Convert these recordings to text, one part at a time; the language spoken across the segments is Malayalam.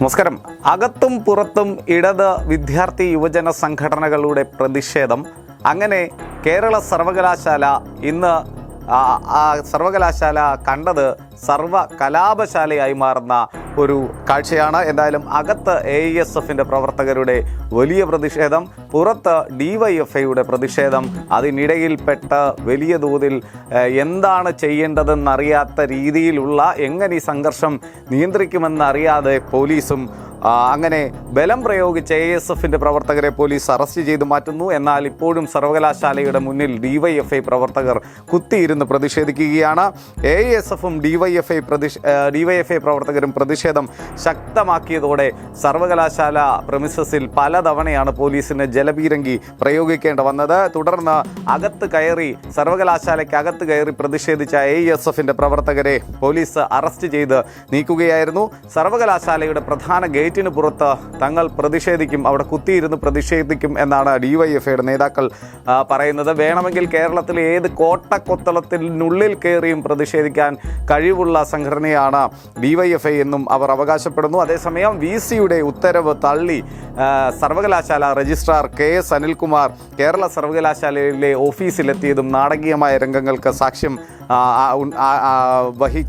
നമസ്കാരം. അകത്തും പുറത്തും ഇടത് വിദ്യാർത്ഥി യുവജന സംഘടനകളുടെ പ്രതിഷേധം. അങ്ങനെ കേരള സർവകലാശാല ഇന്ന് സർവകലാശാല കണ്ടത് സർവ കലാപശാലയായി മാറുന്ന ഒരു കാഴ്ചയാണ്. എന്തായാലും അകത്ത് എ എസ് എഫിന്റെ പ്രവർത്തകരുടെ വലിയ പ്രതിഷേധം പുറത്ത് ഡി വൈ എഫ് ഐയുടെ പ്രതിഷേധം അതിനിടയിൽപ്പെട്ട വലിയ തോതിൽ എന്താണ് ചെയ്യേണ്ടതെന്നറിയാത്ത രീതിയിലുള്ള എങ്ങനെ ഈ സംഘർഷം നിയന്ത്രിക്കുമെന്നറിയാതെ പോലീസും അങ്ങനെ ബലം പ്രയോഗിച്ച് എ എസ് എഫിന്റെ പ്രവർത്തകരെ പോലീസ് അറസ്റ്റ് ചെയ്തു മാറ്റുന്നു. എന്നാൽ ഇപ്പോഴും സർവകലാശാലയുടെ മുന്നിൽ ഡിവൈഎഫ്ഐ പ്രവർത്തകർ കുത്തിയിരുന്ന് പ്രതിഷേധിക്കുകയാണ്. എ എസ് എഫും ഡിവൈഎഫ്ഐ പ്രതിഷ് ഡിവൈഎഫ്ഐ പ്രവർത്തകരും പ്രതിഷേധം ശക്തമാക്കിയതോടെ സർവകലാശാല പ്രമിസസിൽ പലതവണയാണ് പോലീസിന് ജലപീരങ്കി പ്രയോഗിക്കേണ്ട വന്നത്. തുടർന്ന് അകത്ത് കയറി സർവകലാശാലയ്ക്ക് അകത്ത് കയറി പ്രതിഷേധിച്ച എ എസ് എഫിന്റെ പ്രവർത്തകരെ പോലീസ് അറസ്റ്റ് ചെയ്ത് നീക്കുകയായിരുന്നു. സർവകലാശാലയുടെ പ്രധാന ഗേറ്റിന് പുറത്ത് തങ്ങൾ പ്രതിഷേധിക്കും അവിടെ കുത്തിയിരുന്ന് പ്രതിഷേധിക്കും എന്നാണ് ഡിവൈഎഫ്ഐയുടെ നേതാക്കൾ പറയുന്നത്. വേണമെങ്കിൽ കേരളത്തിൽ ഏത് കോട്ടക്കൊത്തളത്തിനുള്ളിൽ കയറിയും പ്രതിഷേധിക്കാൻ കഴിവുള്ള സംഘടനയാണ് ഡിവൈഎഫ്ഐ എന്നും അവർ അവകാശപ്പെടുന്നു. അതേസമയം വി സിയുടെ ഉത്തരവ് തള്ളി സർവകലാശാല registrar K S Anilkumar Kerala സർവകലാശാലയിലെ ഓഫീസിലെത്തിയതും നാടകീയമായ രംഗങ്ങൾക്ക് സാക്ഷ്യം വഹി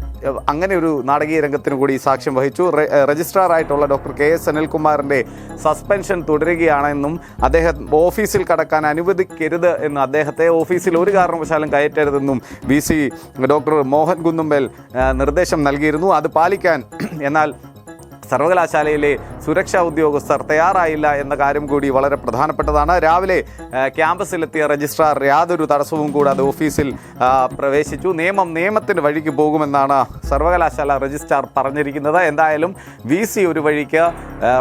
അങ്ങനെ ഒരു നാടകീയ രംഗത്തിന് കൂടി സാക്ഷ്യം വഹിച്ചു. രജിസ്ട്രാർ ആയിട്ടുള്ള ഡോക്ടർ കെ എസ് അനിൽകുമാറിന്റെ സസ്പെൻഷൻ തുടരുകയാണെന്നും അദ്ദേഹം ഓഫീസിൽ കടക്കാൻ അനുവദിക്കരുത് എന്ന് അദ്ദേഹത്തെ ഓഫീസിൽ ഒരു കാരണവശാലും കയറ്റരുതെന്നും V C doctor Mohan Kunnummal നിർദ്ദേശം നൽകിയിരുന്നു. അത് പാലിക്കാൻ എന്നാൽ സർവകലാശാലയിലെ സുരക്ഷാ ഉദ്യോഗസ്ഥർ തയ്യാറായില്ല എന്ന കാര്യം കൂടി വളരെ പ്രധാനപ്പെട്ടതാണ്. രാവിലെ ക്യാമ്പസിലെത്തിയ രജിസ്ട്രാർ യാതൊരു തടസ്സവും കൂടാതെ ഓഫീസിൽ പ്രവേശിച്ചു. നിയമം നിയമത്തിന് വഴിക്ക് പോകുമെന്നാണ് സർവകലാശാല രജിസ്ട്രാർ പറഞ്ഞിരിക്കുന്നത്. എന്തായാലും വി സി ഒരു വഴിക്ക്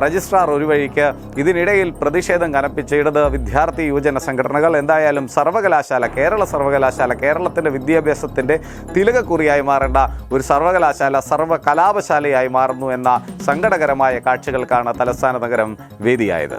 രജിസ്ട്രാർ ഒരു വഴിക്ക് ഇതിനിടയിൽ പ്രതിഷേധം കനപ്പിച്ച ഇടത് വിദ്യാർത്ഥി യുവജന സംഘടനകൾ എന്തായാലും സർവകലാശാല കേരള സർവകലാശാല കേരളത്തിന്റെ വിദ്യാഭ്യാസത്തിന്റെ തിലകക്കുറിയായി മാറേണ്ട ഒരു സർവകലാശാല സർവകലാപശാലയായി മാറുന്നു എന്ന സങ്കടകരമായ കാഴ്ചകൾക്കാണ് തലസ്ഥാന നഗരം വേദിയായത്.